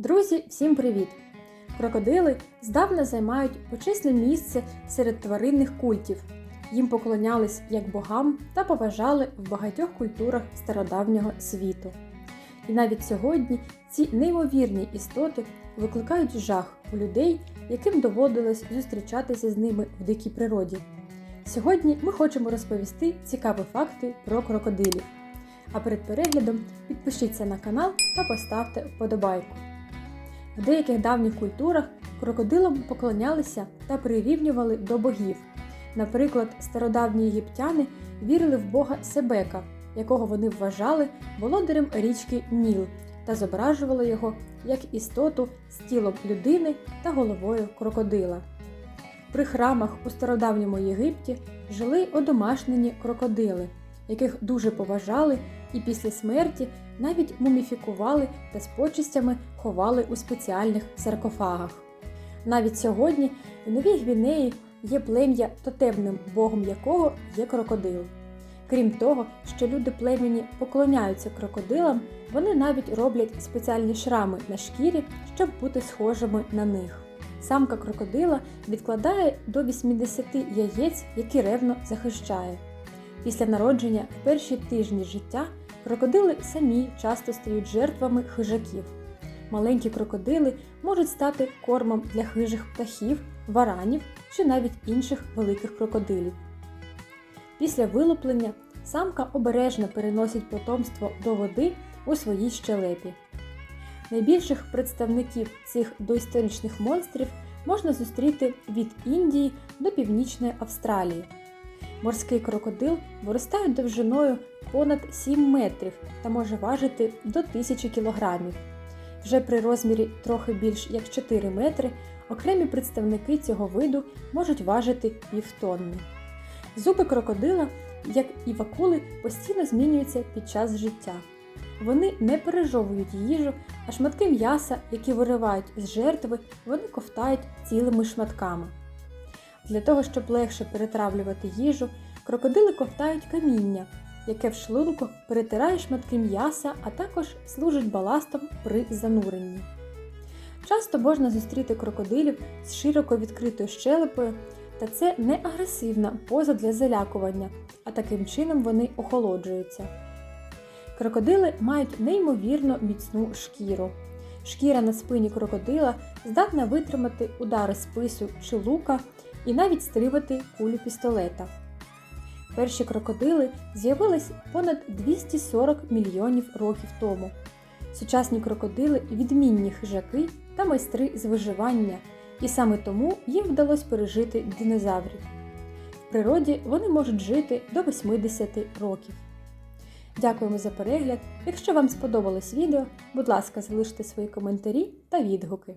Друзі, всім привіт! Крокодили здавна займають почесне місце серед тваринних культів. Їм поклонялись як богам та поважали в багатьох культурах стародавнього світу. І навіть сьогодні ці неймовірні істоти викликають жах у людей, яким доводилось зустрічатися з ними в дикій природі. Сьогодні ми хочемо розповісти цікаві факти про крокодилів. А перед переглядом підпишіться на канал та поставте вподобайку. В деяких давніх культурах крокодилам поклонялися та прирівнювали до богів. Наприклад, стародавні єгиптяни вірили в бога Себека, якого вони вважали володарем річки Ніл, та зображували його як істоту з тілом людини та головою крокодила. При храмах у стародавньому Єгипті жили одомашнені крокодили, яких дуже поважали і після смерті навіть муміфікували та з почистями ховали у спеціальних саркофагах. Навіть сьогодні в Новій Гвінеї є плем'я, тотемним богом якого є крокодил. Крім того, що люди племені поклоняються крокодилам, вони навіть роблять спеціальні шрами на шкірі, щоб бути схожими на них. Самка крокодила відкладає до 80 яєць, які ревно захищає. Після народження в перші тижні життя крокодили самі часто стають жертвами хижаків. Маленькі крокодили можуть стати кормом для хижих птахів, варанів чи навіть інших великих крокодилів. Після вилуплення самка обережно переносить потомство до води у своїй щелепі. Найбільших представників цих доісторичних монстрів можна зустріти від Індії до Північної Австралії. Морський крокодил виростає довжиною понад 7 метрів та може важити до 1000 кілограмів. Вже при розмірі трохи більш як 4 метри окремі представники цього виду можуть важити півтонни. Зуби крокодила, як і вакули, постійно змінюються під час життя. Вони не пережовують їжу, а шматки м'яса, які виривають з жертви, вони ковтають цілими шматками. Для того, щоб легше перетравлювати їжу, крокодили ковтають каміння, яке в шлунку перетирає шматки м'яса, а також служить баластом при зануренні. Часто можна зустріти крокодилів з широко відкритою щелепою, та це не агресивна поза для залякування, а таким чином вони охолоджуються. Крокодили мають неймовірно міцну шкіру. Шкіра на спині крокодила здатна витримати удари спису чи лука і навіть стривати кулю пістолета. Перші крокодили з'явились понад 240 мільйонів років тому. Сучасні крокодили відмінні хижаки та майстри з виживання, і саме тому їм вдалося пережити динозаврів. В природі вони можуть жити до 80 років. Дякуємо за перегляд. Якщо вам сподобалось відео, будь ласка, залиште свої коментарі та відгуки.